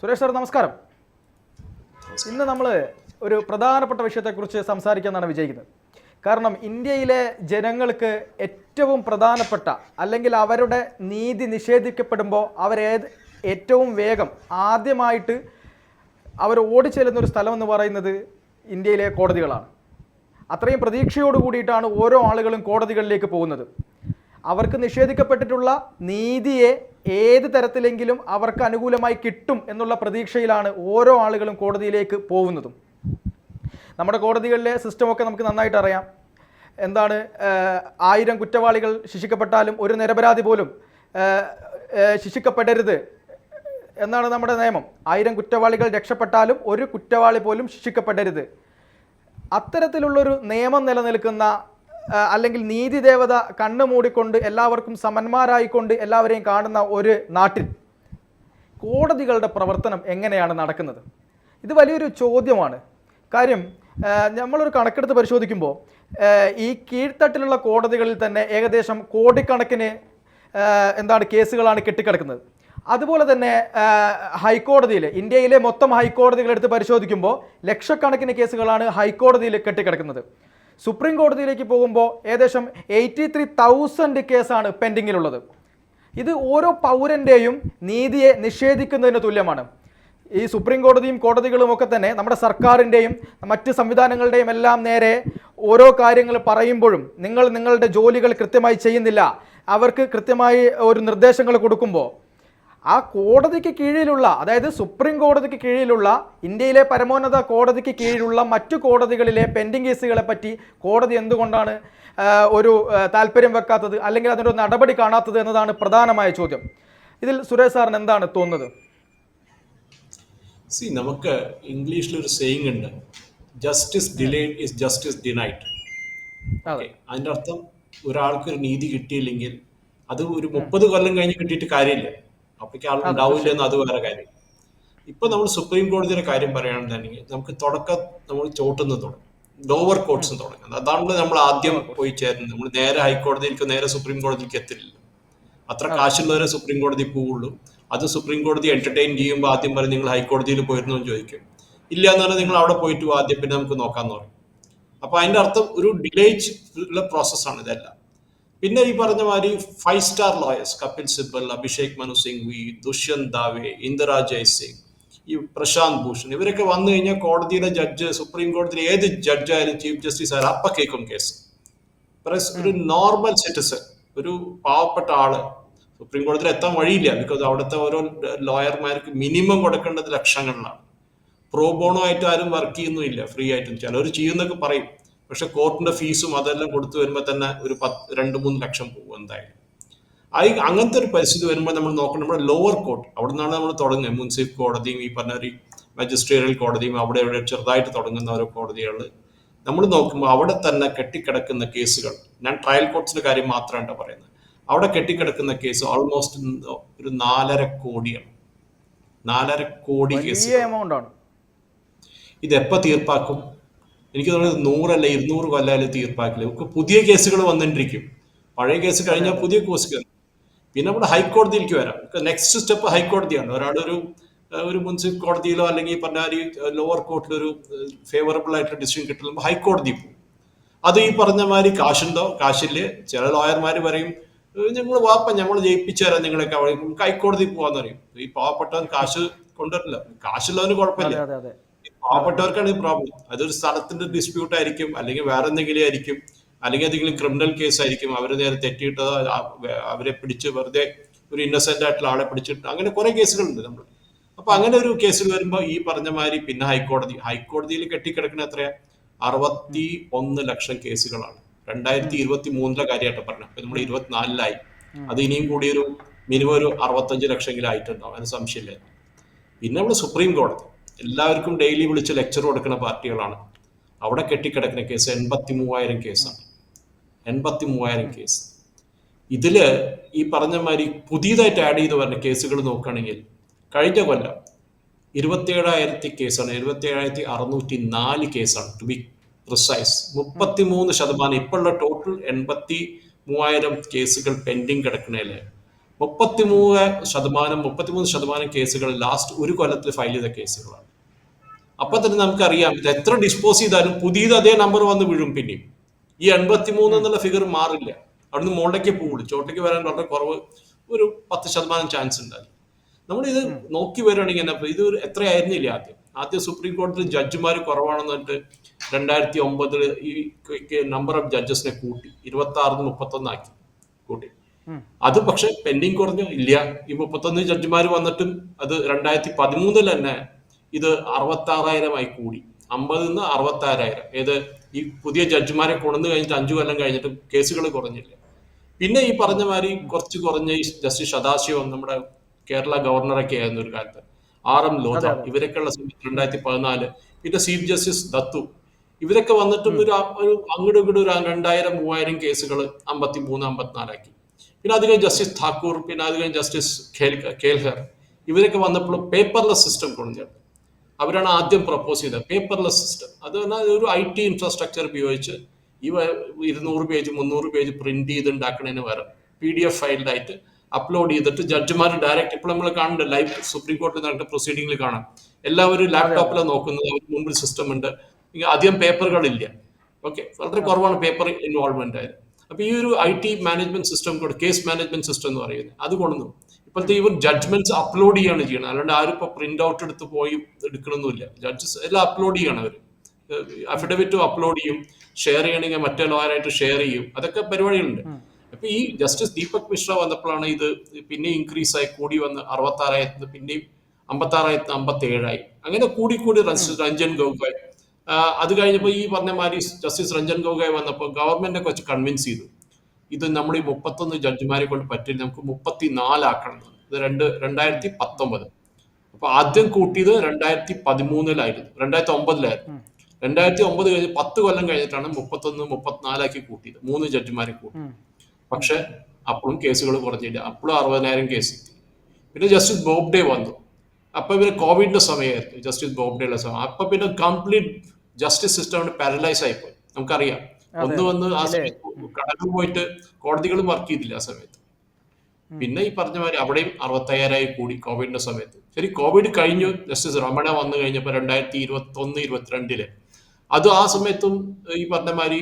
Suresh sir നമസ്കാരം. ഇന്ന് നമ്മൾ ഒരു പ്രധാനപ്പെട്ട വിഷയത്തെക്കുറിച്ച് സംസാരിക്കാനാണ് വിജയിക്കുന്നത്. കാരണം ഇന്ത്യയിലെ ജനങ്ങൾക്ക് ഏറ്റവും പ്രധാനപ്പെട്ട അല്ലെങ്കിൽ അവരുടെ നീതി നിഷേധിക്കപ്പെടുമ്പോൾ അവരേത് ഏറ്റവും വേഗം ആദ്യമായിട്ട് അവർ ഓടിച്ചെല്ലുന്ന ഒരു സ്ഥലമെന്ന് പറയുന്നത് ഇന്ത്യയിലെ കോടതികളാണ്. അത്രയും പ്രതീക്ഷയോട് കൂടിയിട്ടാണ് ഓരോ ആളുകളും കോടതികളിലേക്ക് പോകുന്നത്. അവർക്ക് നിഷേധിക്കപ്പെട്ടിട്ടുള്ള നീതിയെ ഏത് തരത്തിലെങ്കിലും അവർക്ക് അനുകൂലമായി കിട്ടും എന്നുള്ള പ്രതീക്ഷയിലാണ് ഓരോ ആളുകളും കോടതിയിലേക്ക് പോകുന്നതും. നമ്മുടെ കോടതികളിലെ സിസ്റ്റമൊക്കെ നമുക്ക് നന്നായിട്ട് അറിയാം. എന്താണ് ആയിരം കുറ്റവാളികൾ ശിക്ഷിക്കപ്പെട്ടാലും ഒരു നിരപരാധി പോലും ശിക്ഷിക്കപ്പെടരുത് എന്നാണ് നമ്മുടെ നിയമം. ആയിരം കുറ്റവാളികൾ രക്ഷപ്പെട്ടാലും ഒരു കുറ്റവാളി പോലും ശിക്ഷിക്കപ്പെടരുത്. അത്തരത്തിലുള്ളൊരു നിയമം നിലനിൽക്കുന്ന അല്ലെങ്കിൽ നീതി ദേവത കണ്ണു മൂടിക്കൊണ്ട് എല്ലാവർക്കും സമന്മാരായിക്കൊണ്ട് എല്ലാവരെയും കാണുന്ന ഒരു നാട്ടിൽ കോടതികളുടെ പ്രവർത്തനം എങ്ങനെയാണ് നടക്കുന്നത്? ഇത് വലിയൊരു ചോദ്യമാണ്. കാര്യം നമ്മളൊരു കണക്കെടുത്ത് പരിശോധിക്കുമ്പോൾ ഈ കീഴ്ത്തട്ടിലുള്ള കോടതികളിൽ തന്നെ ഏകദേശം കോടിക്കണക്കിന് എന്താണ് കേസുകളാണ് കെട്ടിക്കിടക്കുന്നത്. അതുപോലെ തന്നെ ഹൈക്കോടതിയിൽ ഇന്ത്യയിലെ മൊത്തം ഹൈക്കോടതികൾ എടുത്ത് പരിശോധിക്കുമ്പോൾ ലക്ഷക്കണക്കിന് കേസുകളാണ് ഹൈക്കോടതിയിൽ കെട്ടിക്കിടക്കുന്നത്. സുപ്രീം കോടതിയിലേക്ക് പോകുമ്പോൾ ഏകദേശം എയ്റ്റി ത്രീ തൗസൻഡ് കേസാണ് പെൻഡിങ്ങിലുള്ളത്. ഇത് ഓരോ പൗരന്റെയും നീതിയെ നിഷേധിക്കുന്നതിന് തുല്യമാണ്. ഈ സുപ്രീം കോടതിയും കോടതികളും ഒക്കെ തന്നെ നമ്മുടെ സർക്കാരിന്റെയും മറ്റ് സംവിധാനങ്ങളുടെയും എല്ലാം നേരെ ഓരോ കാര്യങ്ങൾ പറയുമ്പോഴും നിങ്ങൾ നിങ്ങളുടെ ജോലികൾ കൃത്യമായി ചെയ്യുന്നില്ല. അവർക്ക് കൃത്യമായി ഒരു നിർദ്ദേശങ്ങൾ കൊടുക്കുമ്പോൾ ആ കോടതിക്ക് കീഴിലുള്ള അതായത് സുപ്രീം കോടതിക്ക് കീഴിലുള്ള ഇന്ത്യയിലെ പരമോന്നത കോടതിക്ക് കീഴിലുള്ള മറ്റു കോടതികളിലെ പെൻഡിങ് കേസുകളെ പറ്റി കോടതി എന്തുകൊണ്ടാണ് ഒരു താല്പര്യം വെക്കാത്തത് അല്ലെങ്കിൽ അതിന്റെ ഒരു നടപടി കാണാത്തത് എന്നതാണ് പ്രധാനമായ ചോദ്യം. ഇതിൽ സുരേഷ് സാറിന് എന്താണ് തോന്നുന്നത്? സി നമുക്ക് ഇംഗ്ലീഷിൽ ഒരു സെയിങ് ഉണ്ട്. Justice delayed is justice denied അതെ. അതിന്റെ അർത്ഥം ഒരാൾക്ക് ഒരു നീതി കിട്ടിയില്ലെങ്കിൽ അത് ഒരു മുപ്പത് കൊല്ലം കഴിഞ്ഞ് കിട്ടിയിട്ട് കാര്യമില്ല. അപ്പോഴേക്ക് ആൾ ഉണ്ടാവില്ല എന്ന് അത് വേറെ കാര്യം. ഇപ്പൊ നമ്മൾ സുപ്രീം കോടതിയുടെ കാര്യം പറയുകയാണെന്നുണ്ടെങ്കിൽ നമുക്ക് തുടക്കം നമ്മൾ ചോട്ടുന്ന തുടങ്ങും. ലോവർ കോർട്സ് തുടങ്ങുന്നത് അതാണ് നമ്മൾ ആദ്യം പോയി ചേരുന്നത്. നമ്മൾ നേരെ ഹൈക്കോടതിയിലേക്ക് നേരെ സുപ്രീം കോടതിക്ക് എത്തില്ല. അത്ര കാശുള്ളവരെ സുപ്രീം കോടതി പോവുള്ളൂ. അത് സുപ്രീം കോടതി എന്റർടൈൻ ചെയ്യുമ്പോൾ ആദ്യം പറയും നിങ്ങൾ ഹൈക്കോടതിയിൽ പോയിരുന്നു എന്ന് ചോദിക്കും. ഇല്ല എന്ന് പറഞ്ഞാൽ നിങ്ങൾ അവിടെ പോയിട്ട് ആദ്യം പിന്നെ നമുക്ക് നോക്കാന്ന് പറയും. അപ്പൊ അതിന്റെ അർത്ഥം ഒരു ഡിലേജ് ഉള്ള പ്രോസസ്സാണ് ഇതെല്ലാം. പിന്നെ ഈ പറഞ്ഞ മാതിരി five star lawyers Kapil Sibal Abhishek Manu Singhvi Dushyant Dave Indira Jaising ഈ പ്രശാന്ത് ഭൂഷൺ ഇവരൊക്കെ വന്നു കഴിഞ്ഞാൽ കോടതിയിലെ ജഡ്ജ് സുപ്രീം കോടതിയിലെ ഏത് ജഡ്ജായാലും ചീഫ് ജസ്റ്റിസ് ആയാലും അപ്പ കേൾക്കും കേസ് ഒരു നോർമൽ സിറ്റിസൺ ഒരു പാവപ്പെട്ട ആൾ. സുപ്രീം കോടതിയിൽ എത്താൻ വഴിയില്ല ബിക്കോസ് അവിടുത്തെ ഓരോ ലോയർമാർക്ക് മിനിമം കൊടുക്കേണ്ടത് ലക്ഷങ്ങളിലാണ്. പ്രോബോണോ ആയിട്ട് ആരും വർക്ക് ചെയ്യുന്നുമില്ല ഫ്രീ ആയിട്ടും. ചിലർ ചെയ്യുന്നൊക്കെ പറയും. പക്ഷെ കോർട്ടിന്റെ ഫീസും അതെല്ലാം കൊടുത്തു വരുമ്പോൾ തന്നെ ഒരു പത്ത് രണ്ട് മൂന്ന് ലക്ഷം പോകും എന്തായാലും. ആ അങ്ങനത്തെ ഒരു പരിസ്ഥിതി വരുമ്പോൾ നമ്മൾ നോക്കണം. നമ്മുടെ ലോവർ കോർട്ട് അവിടെ നിന്നാണ് നമ്മൾ തുടങ്ങുന്നത്. മുൻസിഫ് കോടതിയും ഈ പറഞ്ഞ ഒരു മജിസ്ട്രേറിയൽ കോടതിയും അവിടെ ഇവിടെ ചെറുതായിട്ട് തുടങ്ങുന്ന ഓരോ കോടതികൾ നമ്മൾ നോക്കുമ്പോൾ അവിടെ തന്നെ കെട്ടിക്കിടക്കുന്ന കേസുകൾ ഞാൻ ട്രയൽ കോർട്സിന്റെ കാര്യം മാത്രമാണ് പറയുന്നത്. അവിടെ കെട്ടിക്കിടക്കുന്ന കേസ് ഓൾമോസ്റ്റ് ഒരു നാലര കോടിയാണ്. നാലര കോടി കേസ് ഇത് എപ്പോ തീർപ്പാക്കും? എനിക്ക് തോന്നുന്നത് നൂറല്ല ഇരുന്നൂറ് കൊല്ലായാലും തീർപ്പാക്കില്ല. ഒക്കെ പുതിയ കേസുകൾ വന്നിട്ടിരിക്കും. പഴയ കേസ് കഴിഞ്ഞാൽ പുതിയ കേസുകൾ പിന്നെ നമ്മുടെ ഹൈക്കോടതിയിലേക്ക് വരാം. നെക്സ്റ്റ് സ്റ്റെപ്പ് ഹൈക്കോടതിയാണ്. ഒരാളൊരു ഒരു മുനിസിപ്പൽ കോടതിയിലോ അല്ലെങ്കിൽ പറഞ്ഞാൽ പറഞ്ഞ ലോവർ കോർട്ടിലോ ഒരു ഫേവറബിൾ ആയിട്ട് ഡിസിഷൻ കിട്ടുമ്പോൾ ഹൈക്കോടതി പോകും. അത് ഈ പറഞ്ഞ മാതിരി കാശുണ്ടോ? കാശില്ലേ? ചില ലോയർമാർ പറയും ഞങ്ങൾ വാപ്പ ഞങ്ങൾ ജയിപ്പിച്ചു തരാം നിങ്ങളൊക്കെ അവിടെ ഹൈക്കോടതി പോവാന്ന് പറയും. ഈ പാവപ്പെട്ടവൻ കാശ് കൊണ്ടുവരില്ല. കാശുള്ളവന് കുഴപ്പമില്ല. പാവപ്പെട്ടവർക്കാണ് ഈ പ്രോബ്ലം അതൊരു സ്ഥലത്തിന്റെ ഡിസ്പ്യൂട്ട് ആയിരിക്കും അല്ലെങ്കിൽ വേറെ എന്തെങ്കിലും ആയിരിക്കും അല്ലെങ്കിൽ എന്തെങ്കിലും ക്രിമിനൽ കേസ് ആയിരിക്കും. അവരെ നേരെ തെറ്റിയിട്ടതോ അവരെ പിടിച്ച് വെറുതെ ഒരു ഇന്നസെന്റ് ആയിട്ടുള്ള ആളെ പിടിച്ചിട്ട് അങ്ങനെ കുറെ കേസുകളുണ്ട് നമ്മൾ അപ്പൊ അങ്ങനെ ഒരു കേസിൽ വരുമ്പോൾ ഈ പറഞ്ഞ മാതിരി പിന്നെ ഹൈക്കോടതി ഹൈക്കോടതിയിൽ കെട്ടിക്കിടക്കുന്ന എത്രയാ? അറുപത്തി ഒന്ന് ലക്ഷം കേസുകളാണ്. രണ്ടായിരത്തി ഇരുപത്തി മൂന്നിലെ കാര്യമായിട്ട് പറഞ്ഞത് അപ്പൊ നമ്മൾ ഇരുപത്തിനാലിലായി. അത് ഇനിയും കൂടി ഒരു മിനിമം ഒരു അറുപത്തഞ്ച് ലക്ഷമെങ്കിലും ആയിട്ടുണ്ടാവും. അതിന് സംശയമില്ല. പിന്നെ നമ്മൾ സുപ്രീം കോടതി. എല്ലാവർക്കും ഡെയിലി വിളിച്ച് ലെക്ചർ കൊടുക്കുന്ന പാർട്ടികളാണ്. അവിടെ കെട്ടിക്കിടക്കുന്ന കേസ് എൺപത്തി മൂവായിരം കേസാണ് എൺപത്തി മൂവായിരം കേസ് ഇതിൽ ഈ പറഞ്ഞ മാതിരി പുതിയതായിട്ട് ആഡ് ചെയ്ത് വരുന്ന കേസുകൾ നോക്കുകയാണെങ്കിൽ കഴിഞ്ഞ കൊല്ലം ഇരുപത്തിയേഴായിരത്തി കേസാണ് ഇരുപത്തിയേഴായിരത്തി അറുന്നൂറ്റി നാല് കേസാണ് ടു ബി പ്രിസൈസ് മുപ്പത്തി മൂന്ന് ശതമാനം ഇപ്പോഴുള്ള ടോട്ടൽ എൺപത്തി മൂവായിരം കേസുകൾ പെൻഡിങ് കിടക്കണേൽ മുപ്പത്തിമൂന്ന് ശതമാനം മുപ്പത്തിമൂന്ന് ശതമാനം കേസുകൾ ലാസ്റ്റ് ഒരു കൊല്ലത്തിൽ ഫയൽ ചെയ്ത കേസുകളാണ്. അപ്പൊ തന്നെ നമുക്കറിയാം ഇത് എത്ര ഡിസ്പോസ് ചെയ്താലും പുതിയത് അതേ നമ്പർ വന്ന് വീഴും പിന്നെയും. ഈ എൺപത്തിമൂന്ന് എന്നുള്ള ഫിഗർ മാറില്ല. അവിടുന്ന് മുകളിലേക്ക് പോകുള്ളൂ. ചോട്ടേക്ക് വരാൻ വളരെ കുറവ് ഒരു പത്ത് ശതമാനം ചാൻസ് ഉണ്ടായി നമ്മൾ ഇത് നോക്കി വരികയാണെങ്കിൽ എന്നാ, ഇത് എത്രയായിരുന്നില്ല ആദ്യം. ആദ്യം സുപ്രീം കോടതിയിൽ ജഡ്ജിമാർ കുറവാണെന്ന് പറഞ്ഞിട്ട് രണ്ടായിരത്തി ഒമ്പതിൽ ഈ നമ്പർ ഓഫ് ജഡ്ജസിനെ കൂട്ടി ഇരുപത്തി ആറിന് മുപ്പത്തൊന്നാക്കി കൂട്ടി. അത് പക്ഷെ പെൻഡിങ് കുറഞ്ഞു? ഇല്ല. ഈ മുപ്പത്തൊന്ന് ജഡ്ജിമാർ വന്നിട്ടും അത് രണ്ടായിരത്തി പതിമൂന്നിൽ തന്നെ ഇത് അറുപത്തി ആറായിരമായി കൂടി. അമ്പതിൽ നിന്ന് അറുപത്തി ആറായിരം ഏത് ഈ പുതിയ ജഡ്ജിമാരെ കൊണ്ടു കഴിഞ്ഞിട്ട് അഞ്ചു കൊല്ലം കഴിഞ്ഞിട്ടും കേസുകൾ കുറഞ്ഞില്ല? പിന്നെ ഈ പറഞ്ഞ മാതിരി കുറച്ച് കുറഞ്ഞ ഈ ജസ്റ്റിസ് സദാശിവം നമ്മുടെ കേരള ഗവർണറൊക്കെ ആയിരുന്നു ഒരു കാലത്ത്. ആർ എം ലോധ ഇവരൊക്കെയുള്ള സമയത്ത് രണ്ടായിരത്തി പതിനാല് പിന്നെ ചീഫ് ജസ്റ്റിസ് ദത്തു. ഇവരൊക്കെ വന്നിട്ടും ഒരു ഒരു അങ്ങോട്ടും ഇങ്ങോട്ടും ഒരു രണ്ടായിരം മൂവായിരം കേസുകൾ അമ്പത്തി മൂന്ന് അമ്പത്തിനാലാക്കി പിന്നെ അത് കഴിഞ്ഞ് ജസ്റ്റിസ് താക്കൂർ പിന്നെ അത് കഴിഞ്ഞ് ജസ്റ്റിസ് കേൽഹർ ഇവരൊക്കെ വന്നപ്പോൾ പേപ്പർലെസ് സിസ്റ്റം കൊണ്ടുവന്നു അവരാണ് ആദ്യം പ്രപ്പോസ് ചെയ്തത്. പേപ്പർലെസ് സിസ്റ്റം അത് ഒരു ഐ ടി ഇൻഫ്രാസ്ട്രക്ചർ ഉപയോഗിച്ച് ഈ വ- ഇരുന്നൂറ് പേജ് മുന്നൂറ് പേജ് പ്രിന്റ് ചെയ്ത് ഉണ്ടാക്കുന്നതിന് പകരം പി ഡി എഫ് ഫയലിലായിട്ട് അപ്ലോഡ് ചെയ്തിട്ട് ജഡ്ജിമാർ ഡയറക്റ്റ് ഇപ്പോൾ നമ്മൾ കാണുന്നുണ്ട്. ലൈവ് സുപ്രീം കോടതി നടക്കുന്ന പ്രൊസീഡിംഗിൽ കാണാം. എല്ലാവരും ലാപ്ടോപ്പിലാണ് നോക്കുന്നത്. അവർക്ക് മുമ്പിൽ സിസ്റ്റം ഉണ്ട്. അധികം പേപ്പറുകളില്ല ഓക്കെ വളരെ കുറവാണ് പേപ്പർ ഇൻവോൾവ്മെന്റ് ആയത് അപ്പൊ ഈ ഒരു ഐ ടി മാനേജ്മെന്റ് സിസ്റ്റം കൂടെ കേസ് മാനേജ്മെന്റ് സിസ്റ്റം എന്ന് പറയുന്നത് അത് കൊണ്ടുവന്നു. ഇപ്പോഴത്തെ ഇവർ ജഡ്ജ്മെന്റ്സ് അപ്ലോഡ് ചെയ്യാണ് ചെയ്യണം അല്ലാണ്ട് ആരും ഇപ്പൊ പ്രിന്റ് ഔട്ട് എടുത്ത് പോയി എടുക്കണമെന്നില്ല ജഡ്ജസ് എല്ലാം അപ്ലോഡ് ചെയ്യണം അവർ അഫിഡവിറ്റും അപ്ലോഡ് ചെയ്യും. ഷെയർ ചെയ്യണമെങ്കിൽ മറ്റേ ലോയറായിട്ട് ഷെയർ ചെയ്യും. അതൊക്കെ പരിപാടികളുണ്ട്. അപ്പൊ ഈ ജസ്റ്റിസ് ദീപക് മിശ്ര വന്നപ്പോഴാണ് ഇത് പിന്നെ ഇൻക്രീസ് ആയി കൂടി വന്ന് അറുപത്തി ആറായിരത്തിന് പിന്നെയും അമ്പത്തി ആറായിരത്തി അമ്പത്തി ഏഴായി അങ്ങനെ കൂടി കൂടി രഞ്ജൻ ഗൊഗോയ് അത് കഴിഞ്ഞപ്പോൾ ഈ പറഞ്ഞ മാതിരി ജസ്റ്റിസ് രഞ്ജൻ ഗോഗോയ് വന്നപ്പോൾ ഗവൺമെന്റിനെ കുറച്ച് കൺവിൻസ് ചെയ്തു. ഇത് നമ്മൾ ഈ മുപ്പത്തൊന്ന് ജഡ്ജിമാരെ കൊണ്ട് പറ്റില്ല നമുക്ക് മുപ്പത്തി നാലാക്കണം ഇത് രണ്ട് രണ്ടായിരത്തി പത്തൊമ്പത് അപ്പൊ ആദ്യം കൂട്ടിയത് രണ്ടായിരത്തി പതിമൂന്നിലായിരുന്നു രണ്ടായിരത്തി ഒമ്പതിലായിരുന്നു രണ്ടായിരത്തി ഒമ്പത് കഴിഞ്ഞ് പത്ത് കൊല്ലം കഴിഞ്ഞിട്ടാണ് മുപ്പത്തൊന്ന് മുപ്പത്തിനാലാക്കി കൂട്ടിയത്. മൂന്ന് ജഡ്ജിമാരെ കൂട്ടി. പക്ഷെ അപ്പോഴും കേസുകൾ കുറഞ്ഞില്ല. അപ്പോഴും അറുപതിനായിരം കേസ് എത്തി പിന്നെ ജസ്റ്റിസ് ബോബ്ഡെ വന്നു. അപ്പൊ പിന്നെ കോവിഡിന്റെ സമയമായിരുന്നു. ജസ്റ്റിസ് ബോബ്ഡെയുടെ സമയം. അപ്പൊ പിന്നെ കംപ്ലീറ്റ് ജസ്റ്റിസ് സിസ്റ്റം പാരലൈസ് ആയിപ്പോയി. നമുക്കറിയാം. ഒന്ന് വന്ന് ആ സമയത്ത് കടലിൽ പോയിട്ട് കോടതികളും വർക്ക് ചെയ്തില്ല ആ സമയത്ത്. പിന്നെ ഈ പറഞ്ഞ മാതിരി അവിടെയും അറുപത്തയ്യായിരമായി കൂടി കോവിഡിന്റെ സമയത്ത്. ശരി കോവിഡ് കഴിഞ്ഞു. ജസ്റ്റിസ് രമണ വന്നു കഴിഞ്ഞപ്പോൾ രണ്ടായിരത്തി ഇരുപത്തി ഒന്ന് ഇരുപത്തിരണ്ടിൽ. അത് ആ സമയത്തും ഈ പറഞ്ഞ മാതിരി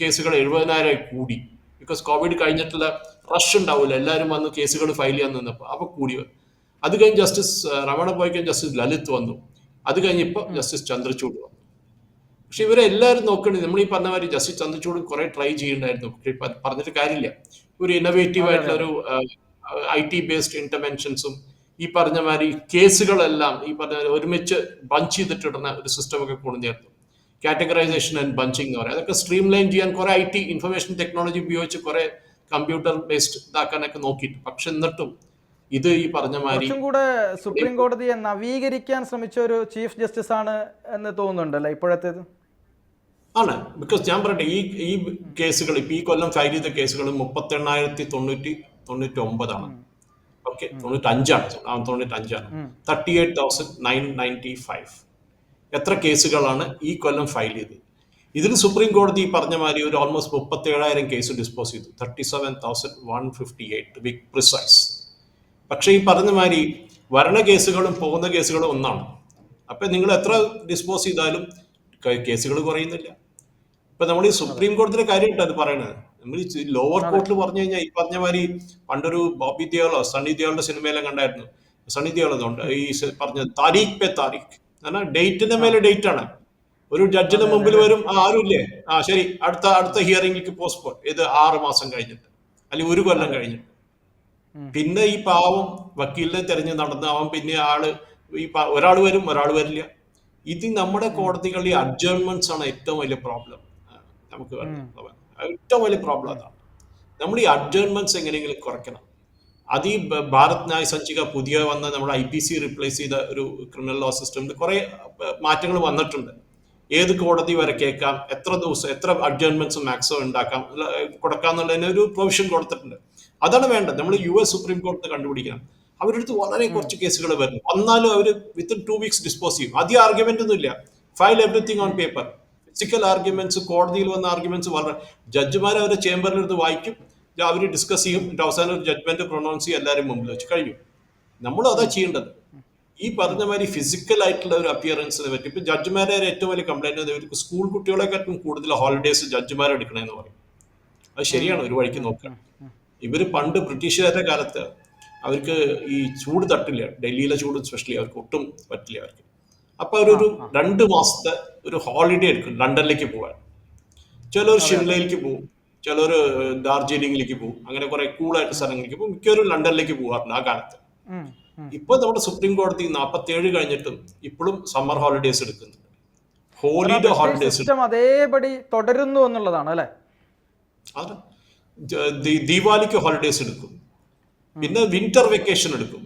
കേസുകൾ എഴുപതിനായിരമായി കൂടി. ബിക്കോസ് കോവിഡ് കഴിഞ്ഞിട്ടുള്ള റഷ് ഉണ്ടാവില്ല എല്ലാവരും വന്ന് കേസുകൾ ഫയൽ ചെയ്യാൻ നിന്നപ്പോൾ. അപ്പൊ കൂടി. അത് കഴിഞ്ഞ് ജസ്റ്റിസ് രമണ പോയി കഴിഞ്ഞ് ജസ്റ്റിസ് ലളിത് വന്നു. അത് കഴിഞ്ഞ് ഇപ്പൊ ജസ്റ്റിസ് ചന്ദ്രചൂഡ് വന്നു. പക്ഷെ ഇവരെല്ലാവരും നോക്കണേ നമ്മൾ ഈ പറഞ്ഞ മാതിരി ജസ്റ്റിസ് ചന്ദ്രചൂഡ് കുറെ ട്രൈ ചെയ്യണ്ടായിരുന്നു പക്ഷെ പറഞ്ഞിട്ട് കാര്യമില്ല. ഒരു ഇന്നോവേറ്റീവ് ആയിട്ടുള്ള ഒരു ഐ ടി ബേസ്ഡ് ഇന്റർവെൻഷൻസും ഈ പറഞ്ഞ മാതിരി കേസുകളെല്ലാം ഈ പറഞ്ഞ ഒരുമിച്ച് ബഞ്ച് ചെയ്തിട്ടിടുന്ന ഒരു സിസ്റ്റം ഒക്കെ കൊണ്ടുവന്നിരുന്നു. കാറ്റഗറൈസേഷൻ ആൻഡ് ബഞ്ചിങ് എന്ന് പറയാം അതൊക്കെ സ്ട്രീം ലൈൻ ചെയ്യാൻ കുറെ ഐ ടി ഇൻഫർമേഷൻ ടെക്നോളജി ഉപയോഗിച്ച് കുറെ കമ്പ്യൂട്ടർ ബേസ്ഡ് ഇതാക്കാനൊക്കെ നോക്കിയിട്ട്. പക്ഷെ എന്നിട്ടും ഇത് ഈ പറഞ്ഞ മാതിരി കൂടെ സുപ്രീം കോടതിയെ നവീകരിക്കാൻ ശ്രമിച്ച ഒരു ചീഫ് ജസ്റ്റിസ് ആണ് എന്ന് തോന്നുന്നുണ്ടല്ലേ ഇപ്പോഴത്തേത്? ആണ്. ബിക്കോസ് ഞാൻ പറയട്ടെ ഈ ഈ കേസുകൾ ഇപ്പൊ ഈ കൊല്ലം ഫയൽ ചെയ്ത കേസുകൾ മുപ്പത്തി എണ്ണായിരത്തി തൊണ്ണൂറ്റി തൊണ്ണൂറ്റി ഒമ്പതാണ് ഓക്കെ തൊണ്ണൂറ്റി അഞ്ചാണ് തൊണ്ണൂറ്റി അഞ്ചാണ് thirty eight thousand nine ninety five എത്ര കേസുകളാണ് ഈ കൊല്ലം ഫയൽ ചെയ്തത്? ഇതിൽ സുപ്രീം കോടതി ഈ പറഞ്ഞ മാതിരി ഒരു ഓൾമോസ്റ്റ് മുപ്പത്തി ഏഴായിരം കേസ് ഡിസ്പോസ് ചെയ്തു. Thirty seven thousand one fifty eight be precise പക്ഷെ ഈ പറഞ്ഞ മാതിരി വരണ കേസുകളും പോകുന്ന കേസുകളും ഒന്നാണ്. അപ്പൊ നിങ്ങൾ എത്ര ഡിസ്പോസ് ചെയ്താലും കേസുകൾ കുറയുന്നില്ല. ഇപ്പൊ നമ്മൾ ഈ സുപ്രീം കോടതിയുടെ കാര്യമായിട്ട് അത് പറയണത്. നമ്മൾ ഈ ലോവർ കോർട്ടിൽ പറഞ്ഞു കഴിഞ്ഞാൽ ഈ പറഞ്ഞ മാതിരി പണ്ടൊരു ബോബി ദിയോളോ സണ്ണി ദിയോളുടെ സിനിമയെല്ലാം കണ്ടായിരുന്നു. സണ്ണി ദിയോളുണ്ട് ഈ പറഞ്ഞ താരീഖ് പേ താരീഖ്. കാരണം ഡേറ്റിന്റെ മേലെ ഡേറ്റ് ആണ് ഒരു ജഡ്ജിന്റെ മുമ്പിൽ വരും ആ ആരുമില്ലേ? ആ ശരി അടുത്ത അടുത്ത ഹിയറിംഗിലേക്ക് പോസ്റ്റ്പോൺ ഇത് ആറ് മാസം കഴിഞ്ഞിട്ട്. അല്ലെങ്കിൽ ഒരു കൊല്ലം കഴിഞ്ഞിട്ട്. പിന്നെ ഈ പാവം വക്കീലിനെ തെരഞ്ഞ് നടന്ന് അവൻ പിന്നെ ആൾ ഈ ഒരാൾ വരും ഒരാൾ വരില്ല. ഇത് നമ്മുടെ കോടതികളിൽ ഈ അഡ്ജേൺമെന്റ്സ് ആണ് ഏറ്റവും വലിയ പ്രോബ്ലം നമുക്ക്. ഏറ്റവും വലിയ പ്രോബ്ലം അതാണ്. നമ്മൾ ഈ അഡ്ജേൺമെന്റ്സ് എങ്ങനെയെങ്കിലും കുറയ്ക്കണം. അത് ഈ ഭാരത് ന്യായ സഞ്ചിക പുതിയ വന്ന നമ്മുടെ ഐ പി സി റിപ്ലേസ് ചെയ്ത ഒരു ക്രിമിനൽ ലോ സിസ്റ്റം കുറെ മാറ്റങ്ങൾ വന്നിട്ടുണ്ട്. ഏത് കോടതി വരെ കേൾക്കാം എത്ര ദിവസം എത്ര അഡ്ജേൺമെന്റ്സ് മാക്സിമം ഉണ്ടാക്കാം കൊടുക്കാം എന്നുള്ളതിന് ഒരു പ്രൊവിഷൻ കൊടുത്തിട്ടുണ്ട്. അതാണ് വേണ്ടത്. നമ്മൾ യു എസ് സുപ്രീം കോടതി കണ്ടുപിടിക്കണം. അവരുടെ അടുത്ത് വളരെ കുറച്ച് കേസുകൾ വരുന്നു. വന്നാലും അവർ വിത്തിൻ ടു വീക്സ് ഡിസ്പോസ് ചെയ്യും. അധികം ആർഗ്യുമെന്റ് ഒന്നും ഇല്ല. File everything on paper physical arguments കോടതിയിൽ വന്ന ആർഗ്യുമെന്റ്സ് വളരെ ജഡ്ജിമാർ അവരെ ചേംബറിൽ എടുത്ത് വായിക്കും അവർ ഡിസ്കസ് ചെയ്യും. എന്നിട്ട് അവസാനം ഒരു ജഡ്ജ്മെന്റ് പ്രൊണൗൺസ് ചെയ്യും. എല്ലാവരും മുമ്പിൽ വെച്ച്. കഴിഞ്ഞു. നമ്മൾ അതാ ചെയ്യേണ്ടത്. ഈ പറഞ്ഞ മാതിരി ഫിസിക്കൽ ആയിട്ടുള്ള ഒരു അപ്പിയറൻസിനെ പറ്റി. ഇപ്പൊ ജഡ്ജിമാരെ ഏറ്റവും വലിയ കംപ്ലൈന്റ് ഇവർക്ക് സ്കൂൾ കുട്ടികളെക്കാട്ടും കൂടുതൽ ഹോളിഡേസ് ജഡ്ജിമാരെ എടുക്കണമെന്ന് പറയും. അത് ശരിയാണ്. ഒരു വഴിക്ക് നോക്കുക ഇവർ പണ്ട് ബ്രിട്ടീഷുകാരുടെ കാലത്ത് അവർക്ക് ഈ ചൂട് തട്ടില്ല. ഡൽഹിയിലെ ചൂട് സ്പെഷ്യലി അവർക്ക് ഒട്ടും പറ്റില്ല അവർക്ക്. അപ്പൊ അവരൊരു രണ്ട് മാസത്തെ ഒരു ഹോളിഡേ എടുക്കും. ലണ്ടനിലേക്ക് പോകാൻ. ചിലർ ഷിംലയിലേക്ക് പോകും. ചിലർ ഡാർജിലിംഗിലേക്ക് പോകും. അങ്ങനെ കുറെ കൂളായിട്ട് സ്ഥലങ്ങളിലേക്ക് പോകും. മിക്കവരും ലണ്ടനിലേക്ക് പോകാറുണ്ട് ആ കാലത്ത്. ഇപ്പൊ നമ്മുടെ സുപ്രീം കോടതി നാൽപ്പത്തി ഏഴ് കഴിഞ്ഞിട്ടും ഇപ്പോഴും സമ്മർ ഹോളിഡേസ് എടുക്കുന്നുണ്ട്. ഹോളിഡേ ഹോളിഡേസ് അതേപടി തുടരുന്നു എന്നുള്ളതാണ് അല്ലെ? അത്. ദീപാവലിക്ക് ഹോളിഡേസ് എടുക്കും. പിന്നെ വിന്റർ വെക്കേഷൻ എടുക്കും.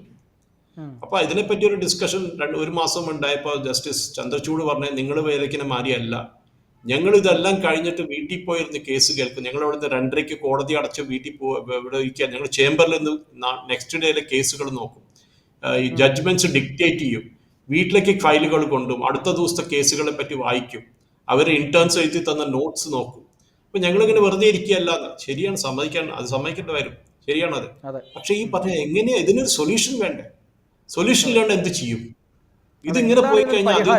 അപ്പൊ ഇതിനെപ്പറ്റി ഒരു ഡിസ്കഷൻ ഒരു മാസം ഉണ്ടായപ്പോൾ ജസ്റ്റിസ് ചന്ദ്രചൂട് പറഞ്ഞ നിങ്ങൾ വേലക്കിനെ മാറിയല്ല ഞങ്ങൾ ഇതെല്ലാം കഴിഞ്ഞിട്ട് വീട്ടിൽ പോയിരുന്ന് കേസ് കേൾക്കും. ഞങ്ങൾ ഇവിടുന്ന് രണ്ടരയ്ക്ക് കോടതി അടച്ച് വീട്ടിൽ പോ ഇവിടെ ഇരിക്കുക ഞങ്ങൾ ചേംബറിൽ നിന്ന് നെക്സ്റ്റ് ഡേയിലെ കേസുകൾ നോക്കും. ഈ ജഡ്ജ്മെന്റ്സ് ഡിക്റ്റേറ്റ് ചെയ്യും. വീട്ടിലേക്ക് ഫയലുകൾ കൊണ്ടും അടുത്ത ദിവസത്തെ കേസുകളെ പറ്റി വായിക്കും. അവർ ഇന്റേൺസ് എഴുതി തന്ന നോട്ട്സ് നോക്കും. അപ്പൊ ഞങ്ങളിങ്ങനെ വെറുതെ ഇരിക്കുകയല്ല ശരിയാണ് സമ്മതിക്കാൻ അത് സമ്മതിക്കേണ്ട വരും ശരിയാണത് അതെ. പക്ഷെ ഈ പറഞ്ഞ എങ്ങനെയാ ഇതിനൊരു സൊല്യൂഷൻ വേണ്ടേ? സൊല്യൂഷൻ ഇല്ലാണ്ട് എന്ത് ചെയ്യും? ഇതിങ്ങനെ ഇങ്ങനെ പോയി കഴിഞ്ഞാൽ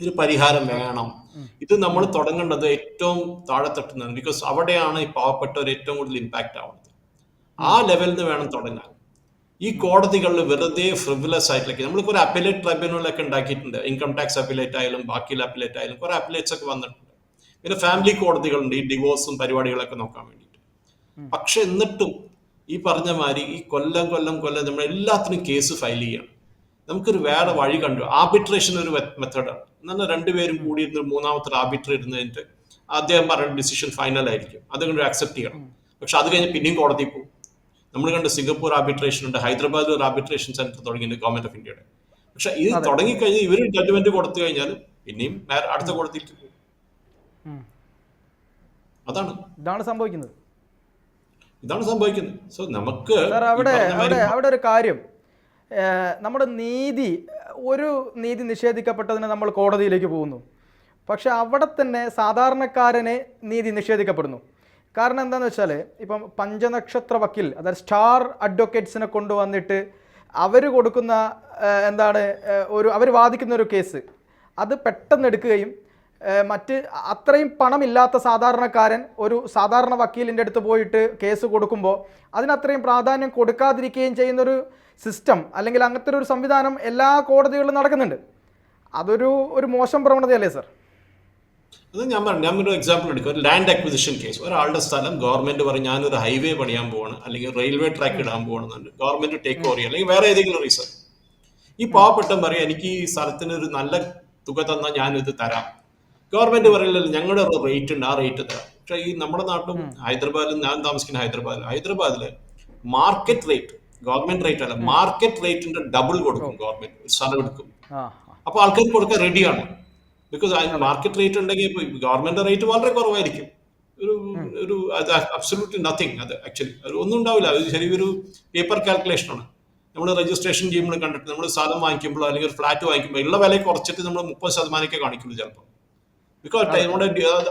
അതേ പരിഹാരം? വേണം. ഇത് നമ്മൾ തുടങ്ങേണ്ടത് ഏറ്റവും താഴെ തട്ടുന്നതാണ്. ബിക്കോസ് അവിടെയാണ് ഈ പാവപ്പെട്ടവർ ഏറ്റവും കൂടുതൽ ഇമ്പാക്ട് ആവുന്നത്. ആ ലെവലിൽ നിന്ന് വേണം തുടങ്ങാൻ. ഈ കോടതികളിൽ വെറുതെ ഫ്രിവിലസ് ആയിട്ടിലേക്ക് നമ്മൾ ഒരു അപ്പലേറ്റ് ട്രൈബ്യൂണലൊക്കെ ഉണ്ടാക്കിയിട്ടുണ്ട്. ഇൻകം ടാക്സ് അപ്പിലേറ്റ് ആയാലും ബാക്കിയുള്ള അപ്പിലേറ്റ് ആയാലും കുറെ അപ്പിലേറ്റ്സ് ഒക്കെ വന്നിട്ടുണ്ട്. പിന്നെ ഫാമിലി കോടതികളുണ്ട് ഈ ഡിവോഴ്സും പരിപാടികളൊക്കെ നോക്കാൻ വേണ്ടിട്ട് പക്ഷെ എന്നിട്ടും ഈ പറഞ്ഞ മാതിരി ഈ കൊല്ലം കൊല്ലം കൊല്ലം നമ്മൾ എല്ലാത്തിനും കേസ് ഫയൽ ചെയ്യണം. നമുക്കൊരു വേറെ വഴി കണ്ടു. ആർബിട്രേഷൻ ഒരു മെത്തേഡാണ് എന്നാൽ രണ്ടുപേരും കൂടി ഇരുന്ന് മൂന്നാമത്തെ ആർബിട്രേറ്റ് ഇരുന്നതിന്റെ അദ്ദേഹം പറഞ്ഞ ഡിസിഷൻ ഫൈനൽ ആയിരിക്കും. അത് കണ്ട് അക്സെപ്റ്റ് ചെയ്യണം. പക്ഷെ അത് കഴിഞ്ഞ് പിന്നെയും കോടതി പോകും. നമ്മൾ കണ്ട് സിംഗപ്പൂർ ആർബിട്രേഷൻ ഉണ്ട് ഹൈദരാബാദ് ഒരു ആർബിട്രേഷൻ സെന്റർ തുടങ്ങിയിട്ടുണ്ട് ഗവൺമെന്റ് ഓഫ് ഇന്ത്യയുടെ പക്ഷെ ഇത് തുടങ്ങിക്കഴിഞ്ഞാൽ ഇവർ ജഡ്ജ്മെന്റ് കൊടുത്തു കഴിഞ്ഞാൽ പിന്നെയും അടുത്ത കോടതിയിലേക്ക് പോകും. അതാണ്. ഇതാണ് സംഭവിക്കുന്നത്. ഇതാണ് സംഭവിക്കുന്നത്. സോ നമുക്ക് സാർ അവിടെ അവിടെ അവിടെ ഒരു കാര്യം. നമ്മുടെ നീതി ഒരു നീതി നിഷേധിക്കപ്പെട്ടതിന് നമ്മൾ കോടതിയിലേക്ക് പോകുന്നു. പക്ഷെ അവിടെ തന്നെ സാധാരണക്കാരനെ നീതി നിഷേധിക്കപ്പെടുന്നു. കാരണം എന്താണെന്ന് വെച്ചാൽ ഇപ്പം പഞ്ചനക്ഷത്ര വക്കിൽ അതായത് സ്റ്റാർ അഡ്വക്കേറ്റ്സിനെ കൊണ്ടുവന്നിട്ട് അവർ കൊടുക്കുന്ന എന്താണ് ഒരു അവർ വാദിക്കുന്ന ഒരു കേസ് അത് പെട്ടെന്ന് എടുക്കുകയും മറ്റ് അത്രയും പണമില്ലാത്ത സാധാരണക്കാരൻ ഒരു സാധാരണ വക്കീലിന്റെ അടുത്ത് പോയിട്ട് കേസ് കൊടുക്കുമ്പോൾ അതിനത്രയും പ്രാധാന്യം കൊടുക്കാതിരിക്കുകയും ചെയ്യുന്നൊരു സിസ്റ്റം അല്ലെങ്കിൽ അങ്ങനത്തെ ഒരു സംവിധാനം എല്ലാ കോടതികളിലും നടക്കുന്നുണ്ട്. അതൊരു ഒരു മോശം പ്രവണതയല്ലേ സർ? അത് ഞാൻ പറഞ്ഞു ഞാൻ ഒരു എക്സാമ്പിൾ എടുക്കുക ഒരു ലാൻഡ് അക്വിസിഷൻ കേസ് ഒരാളുടെ സ്ഥലം ഗവൺമെന്റ് പറയും ഞാനൊരു ഹൈവേ പണിയാൻ പോവാണ് അല്ലെങ്കിൽ റെയിൽവേ ട്രാക്ക് ഇടാൻ പോകണമെന്നുണ്ട് ഗവൺമെന്റ് ടേക്ക് ഓവർ അല്ലെങ്കിൽ വേറെ ഏതെങ്കിലും റീസൺ ഈ പാവപ്പെട്ടം പറയും എനിക്ക് ഈ സ്ഥലത്തിന് ഒരു നല്ല തുക തന്നാൽ ഞാനിത് തരാം. ഗവൺമെന്റ് പറയില്ലല്ലോ ഞങ്ങളുടെ ഒരു റേറ്റ് ഉണ്ട് ആ റേറ്റ് തരാം. പക്ഷെ ഈ നമ്മുടെ നാട്ടിലും ഹൈദരാബാദിലും ഞാൻ താമസിക്കുന്ന ഹൈദരാബാദിൽ ഹൈദരാബാദിൽ മാർക്കറ്റ് റേറ്റ് ഗവൺമെന്റ് റേറ്റ് അല്ല മാർക്കറ്റ് റേറ്റിന്റെ ഡബിൾ കൊടുക്കും ഗവൺമെന്റ് സ്ഥലം എടുക്കും. അപ്പൊ ആൾക്കാർ കൊടുക്കാൻ റെഡിയാണ് ബിക്കോസ് മാർക്കറ്റ് റേറ്റ് ഉണ്ടെങ്കിൽ ഗവൺമെന്റ് റേറ്റ് വളരെ കുറവായിരിക്കും. ഒരു ഒരു അത് അബ്സൊല്യൂട്ട്ലി നത്തിങ് അത് ആക്ച്വലി ഒന്നും ഉണ്ടാവില്ല. അത് ചെറിയൊരു പേപ്പർ കാൽക്കുലേഷൻ ആണ്. നമ്മൾ രജിസ്ട്രേഷൻ ചെയ്യുമ്പോൾ കണ്ടിട്ട് നമ്മൾ സ്ഥലം വാങ്ങിക്കുമ്പോൾ അല്ലെങ്കിൽ ഒരു ഫ്ലാറ്റ് വാങ്ങിക്കുമ്പോൾ ഉള്ള വില കുറച്ചിട്ട് നമ്മൾ മുപ്പത് ശതമാനമൊക്കെ കാണിക്കുള്ളൂ ചിലപ്പോൾ ബിക്കോസ് നമ്മുടെ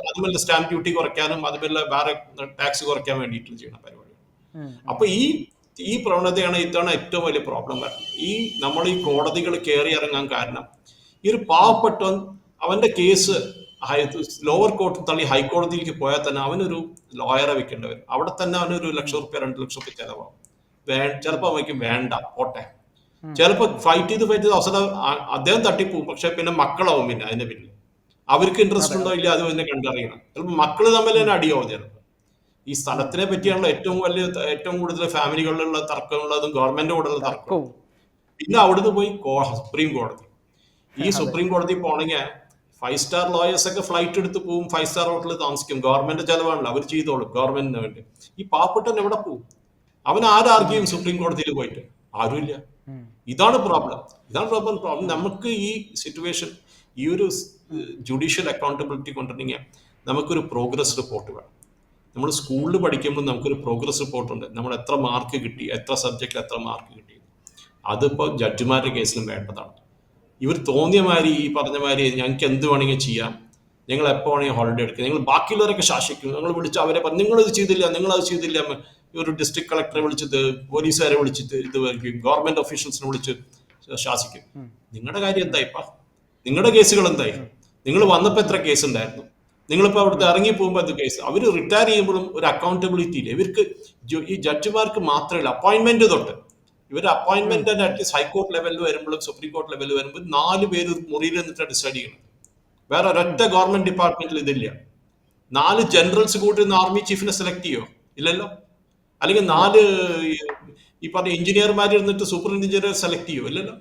അതുമല്ല സ്റ്റാമ്പ് ഡ്യൂട്ടി കുറയ്ക്കാനും അതുപോലെ വേറെ ടാക്സ് കുറയ്ക്കാൻ വേണ്ടിയിട്ട് ചെയ്യുന്ന പരിപാടി. അപ്പൊ ഈ ഈ പ്രവണതയാണ് ഇതാണ് ഏറ്റവും വലിയ പ്രോബ്ലം വരുന്നത്. ഈ നമ്മൾ ഈ കോടതികൾ കയറി ഇറങ്ങാൻ കാരണം ഈ ഒരു പാവപ്പെട്ടവൻ അവന്റെ കേസ് ലോവർ കോർട്ട് തള്ളി ഹൈക്കോടതിയിലേക്ക് പോയാൽ തന്നെ അവനൊരു ലോയറെ വെക്കേണ്ടി വരും. അവിടെ തന്നെ അവനൊരു ലക്ഷം റുപ്യ രണ്ട് ലക്ഷം റുപ്യ ചെലവാകും. വേ ചിലപ്പോൾ അവയ്ക്ക് വേണ്ട പോട്ടെ. ചിലപ്പോൾ ഫൈറ്റ് ചെയ്ത് ഫൈറ്റ് ചെയ്ത് അവസരം അദ്ദേഹം തട്ടിപ്പോവും. പക്ഷെ പിന്നെ മക്കളാവും പിന്നെ അതിന്റെ പിന്നിൽ. അവർക്ക് ഇൻട്രസ്റ്റ് ഉണ്ടോ ഇല്ല അത് തന്നെ കണ്ടറിയണം. ചിലപ്പോൾ മക്കൾ തമ്മിൽ തന്നെ അടിയാവും ചിലപ്പോൾ ഈ സ്ഥലത്തിനെ പറ്റിയാണല്ലോ ഏറ്റവും വലിയ ഏറ്റവും കൂടുതൽ ഫാമിലികളിലുള്ള തർക്കമുള്ളതും ഗവൺമെന്റിനോടുള്ള തർക്കവും. പിന്നെ അവിടുന്ന് പോയി സുപ്രീം കോടതി ഈ സുപ്രീം കോടതി പോണെങ്കിൽ ഫൈവ് സ്റ്റാർ ലോയേഴ്സ് ഒക്കെ ഫ്ലൈറ്റ് എടുത്ത് പോകും ഫൈവ് സ്റ്റാർ ഹോട്ടലിൽ താമസിക്കും. ഗവൺമെന്റ് ചെലവാണല്ലോ അവർ ചെയ്തോളും ഗവൺമെന്റിന് വേണ്ടി. ഈ പാപ്പട്ടൻ എവിടെ പോകും അവൻ ആരാർക്കും സുപ്രീം കോടതിയിൽ പോയിട്ട്? ആരുമില്ല. ഇതാണ് പ്രോബ്ലം ഇതാണ് പ്രോബ്ലം പ്രോബ്ലം നമുക്ക് ഈ സിറ്റുവേഷൻ ഈ ഒരു ജുഡീഷ്യൽ അക്കൗണ്ടബിലിറ്റി കൊണ്ടുണ്ടെങ്കിൽ നമുക്കൊരു പ്രോഗ്രസ് റിപ്പോർട്ട് വേണം. നമ്മൾ സ്കൂളിൽ പഠിക്കുമ്പോൾ നമുക്കൊരു പ്രോഗ്രസ് റിപ്പോർട്ട് ഉണ്ട്. നമ്മൾ എത്ര മാർക്ക് കിട്ടി എത്ര സബ്ജക്റ്റിൽ എത്ര മാർക്ക് കിട്ടി. അതിപ്പോൾ ജഡ്ജിമാരുടെ കേസിലും വേണ്ടതാണ്. ഇവർ തോന്നിയ മാതിരി ഈ പറഞ്ഞ മാതിരി ഞങ്ങൾക്ക് എന്ത് വേണമെങ്കിൽ ചെയ്യാം. ഞങ്ങൾ എപ്പോൾ വേണമെങ്കിൽ ഹോളിഡേ എടുക്കുക നിങ്ങൾ ബാക്കിയുള്ളവരൊക്കെ ശാസിക്കും. നിങ്ങൾ വിളിച്ച് അവരെ പറഞ്ഞു നിങ്ങളത് ചെയ്തില്ല നിങ്ങളത് ചെയ്തില്ല ഒരു ഡിസ്ട്രിക്ട് കളക്ടറെ വിളിച്ചിട്ട് പോലീസുകാരെ വിളിച്ചിട്ട് ഇത് ഗവൺമെന്റ് ഒഫീഷ്യൽസിനെ വിളിച്ച് ശാസിക്കും. നിങ്ങളുടെ കാര്യം എന്തായിപ്പാ നിങ്ങളുടെ കേസുകൾ എന്തായി? നിങ്ങൾ വന്നപ്പോൾ എത്ര കേസ് ഉണ്ടായിരുന്നു? നിങ്ങളിപ്പോൾ അവിടുത്തെ ഇറങ്ങി പോകുമ്പോൾ എന്ത് കേസ് അവർ റിട്ടയർ ചെയ്യുമ്പോഴും ഒരു അക്കൗണ്ടബിലിറ്റി ഇല്ല? ഇവർക്ക് ഈ ജഡ്ജിമാർക്ക് മാത്രമല്ല അപ്പോയിന്റ്മെന്റ് തൊട്ട്. ഇവർ അപ്പോയിന്റ്മെന്റ് അറ്റ്ലീസ്റ്റ് ഹൈക്കോർട്ട് ലെവലിൽ വരുമ്പോഴും സുപ്രീം കോർട്ട് ലെവലിൽ വരുമ്പോൾ നാല് പേര് മുറിയിൽ നിന്നിട്ട് ഡിസൈഡ് ചെയ്യണം വേറെ ഒരൊറ്റ ഗവൺമെന്റ് ഡിപ്പാർട്ട്മെന്റിൽ ഇതില്ല. നാല് ജനറൽസ് കൂടി നിന്ന് ആർമി ചീഫിനെ സെലക്ട് ചെയ്യോ? ഇല്ലല്ലോ. അല്ലെങ്കിൽ നാല് ഈ പറഞ്ഞ എഞ്ചിനീയർമാർ ഇരുന്നിട്ട് സൂപ്പർ എഞ്ചിനീയർ സെലക്ട് ചെയ്യോ? ഇല്ലല്ലോ.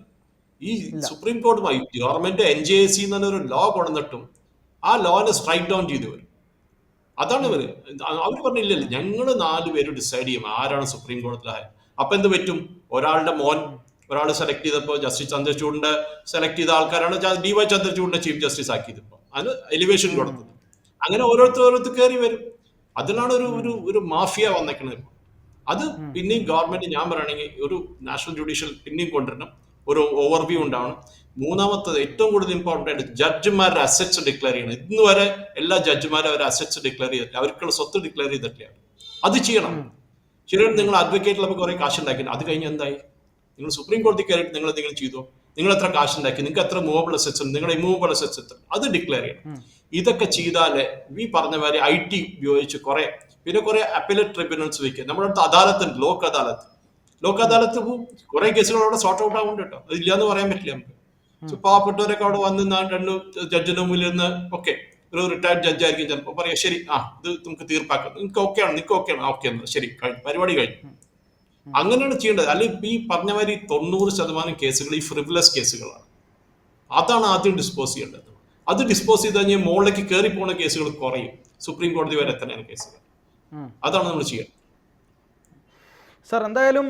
ഈ സുപ്രീം കോടതി ഗവൺമെന്റ് എൻ ജെ സി എന്നൊരു ലോ കൊണ്ടുവന്നിട്ടും ആ ലോനെ സ്ട്രൈക്ക് ഡൗൺ ചെയ്തു വരും അതാണ് ഇവർ. അവർ പറഞ്ഞില്ലല്ലോ ഞങ്ങൾ നാല് പേര് ഡിസൈഡ് ചെയ്യും ആരാണ് സുപ്രീം കോടതിയിലായ അപ്പൊ എന്ത് പറ്റും? ഒരാളുടെ മോൻ ഒരാൾ സെലക്ട് ചെയ്തപ്പോൾ ജസ്റ്റിസ് ചന്ദ്രചൂഡിന്റെ സെലക്ട് ചെയ്ത ആൾക്കാരാണ് ഡി വൈ ചന്ദ്രചൂഡിനെ ചീഫ് ജസ്റ്റിസ് ആക്കിയത് ഇപ്പൊ. അതിന് എലിവേഷൻ കൊടുത്തത്. അങ്ങനെ ഓരോരുത്തർ ഓരോരുത്തർ കയറി വരും. അതിലാണ് ഒരു ഒരു ഒരു മാഫിയ വന്നേക്കുന്നത് ഇപ്പൊ. അത് പിന്നെയും ഗവൺമെന്റ് ഞാൻ പറയുകയാണെങ്കിൽ ഒരു നാഷണൽ ജുഡീഷ്യൽ പിന്നെയും കൊണ്ടുവരണം. ഒരു ഓവർവ്യൂ ഉണ്ടാവണം. മൂന്നാമത്തത് ഏറ്റവും കൂടുതൽ ഇമ്പോർട്ടന്റ് ആയിട്ട് ജഡ്ജിമാരുടെ അസറ്റ്സ് ഡിക്ലെയർ ചെയ്യണം. ഇന്ന് വരെ എല്ലാ ജഡ്ജിമാരും അവരുടെ അസറ്റ്സ് ഡിക്ലെയർ ചെയ്തിട്ടില്ല. അവർക്കുള്ള സ്വത്ത് ഡിക്ലെയർ ചെയ്തിട്ടില്ല. അത് ചെയ്യണം. ശരിയാണ് നിങ്ങൾ അഡ്വക്കേറ്റിലപ്പോൾ കുറെ കാശ് ഉണ്ടാക്കി അത് കഴിഞ്ഞ് എന്തായി? നിങ്ങൾ സുപ്രീം കോടതി കയറിയിട്ട് നിങ്ങൾ എന്തെങ്കിലും ചെയ്തോ? നിങ്ങൾ എത്ര കാശ് ഉണ്ടാക്കി? നിങ്ങൾക്ക് എത്ര മൂവബിൾ അസറ്റ്സ് ഉണ്ട്? നിങ്ങളുടെ ഇമൂവബിൾ അസറ്റ്സ് എത്ര? അത് ഡിക്ലെയർ ചെയ്യണം. ഇതൊക്കെ ചെയ്താലേ ഈ പറഞ്ഞ മാതിരി ഐ ടി ഉപയോഗിച്ച് കുറെ പിന്നെ കുറെ അപ്പലറ്റ് ട്രിബ്യൂണൽസ് വയ്ക്കുക. നമ്മുടെ അടുത്ത് അദാലത്ത് ഉണ്ട് ലോക് അദാലത്ത്. ലോക് അദാലത്ത് കുറെ കേസുകൾ അവിടെ സോർട്ട് ഔട്ട് ആവുന്നുണ്ട് കേട്ടോ. അത് ഇല്ലാന്ന് പറയാൻ പറ്റില്ല നമുക്ക്. സോ പാവപ്പെട്ടവരൊക്കെ അവിടെ വന്ന് രണ്ട് ജഡ്ജിന്റെ മുമ്പിൽ നിന്ന് ഓക്കെ ഒരു റിട്ടയർഡ് ജഡ്ജ് ആയിരിക്കും ചിലപ്പോൾ പറയാം ശരി ആ ഇത് നമുക്ക് തീർപ്പാക്കാം. നിങ്ങൾക്ക് ഓക്കെ ആണ് നിങ്ങൾക്ക് ഓക്കെ ആണ്. ഓക്കെ ആണ് ശരി കഴിഞ്ഞു. പരിപാടി കഴിഞ്ഞു. അങ്ങനെയാണ് ചെയ്യേണ്ടത്. അല്ലെങ്കിൽ ഈ പറഞ്ഞ മാതിരി തൊണ്ണൂറ് ശതമാനം കേസുകൾ ഈ ഫ്രിവ്ലെസ് കേസുകളാണ്. അതാണ് ആദ്യം ഡിസ്പോസ് ചെയ്യേണ്ടത്. അത് ഡിസ്പോസ് ചെയ്ത് കഴിഞ്ഞാൽ മുകളിലേക്ക് കയറി പോകുന്ന കേസുകൾ കുറയും. സുപ്രീം കോടതി വരെ എത്തണ കേസുകൾ. അതാണ് നമ്മൾ ചെയ്യുക സർ എന്തായാലും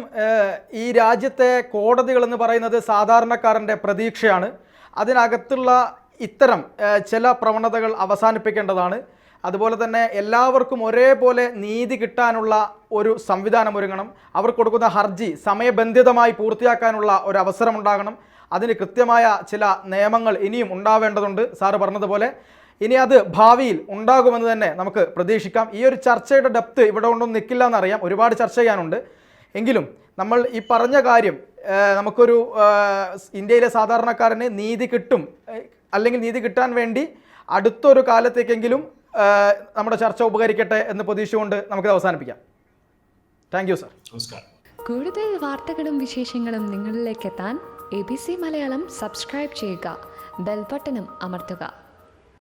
ഈ രാജ്യത്തെ കോടതികൾ എന്ന് പറയുന്നത് സാധാരണക്കാരന്റെ പ്രതീക്ഷയാണ്. അതിനകത്തുള്ള ഇത്തരം ചില പ്രവണതകൾ അവസാനിപ്പിക്കേണ്ടതാണ്. അതുപോലെ തന്നെ എല്ലാവർക്കും ഒരേപോലെ നീതി കിട്ടാനുള്ള ഒരു സംവിധാനം ഒരുങ്ങണം. അവർ കൊടുക്കുന്ന ഹർജി സമയബന്ധിതമായി പൂർത്തിയാക്കാനുള്ള ഒരു അവസരം ഉണ്ടാകണം. അതിന് കൃത്യമായ ചില നിയമങ്ങൾ ഇനിയും ഉണ്ടാവേണ്ടതുണ്ട്. സാറ് പറഞ്ഞതുപോലെ ഇനി അത് ഭാവിയിൽ ഉണ്ടാകുമെന്ന് തന്നെ നമുക്ക് പ്രതീക്ഷിക്കാം. ഈ ഒരു ചർച്ചയുടെ ഡെപ്ത് ഇവിടെ കൊണ്ടൊന്നും നിൽക്കില്ല എന്നറിയാം. ഒരുപാട് ചർച്ച ചെയ്യാനുണ്ട്. എങ്കിലും നമ്മൾ ഈ പറഞ്ഞ കാര്യം നമുക്കൊരു ഇന്ത്യയിലെ സാധാരണക്കാരന് നീതി കിട്ടും അല്ലെങ്കിൽ നീതി കിട്ടാൻ വേണ്ടി അടുത്തൊരു കാലത്തേക്കെങ്കിലും നമ്മുടെ ചർച്ച ഉപകരിക്കട്ടെ എന്ന് പ്രതീക്ഷിച്ചുകൊണ്ട് നമുക്കിത് അവസാനിപ്പിക്കാം. താങ്ക് യു സർ നമസ്കാരം. കൂടുതൽ വാർത്തകളും വിശേഷങ്ങളും നിങ്ങളിലേക്ക് എത്താൻ A B C Malayalam subscribe ചെയ്യുക ബെൽബട്ടനും അമർത്തുക.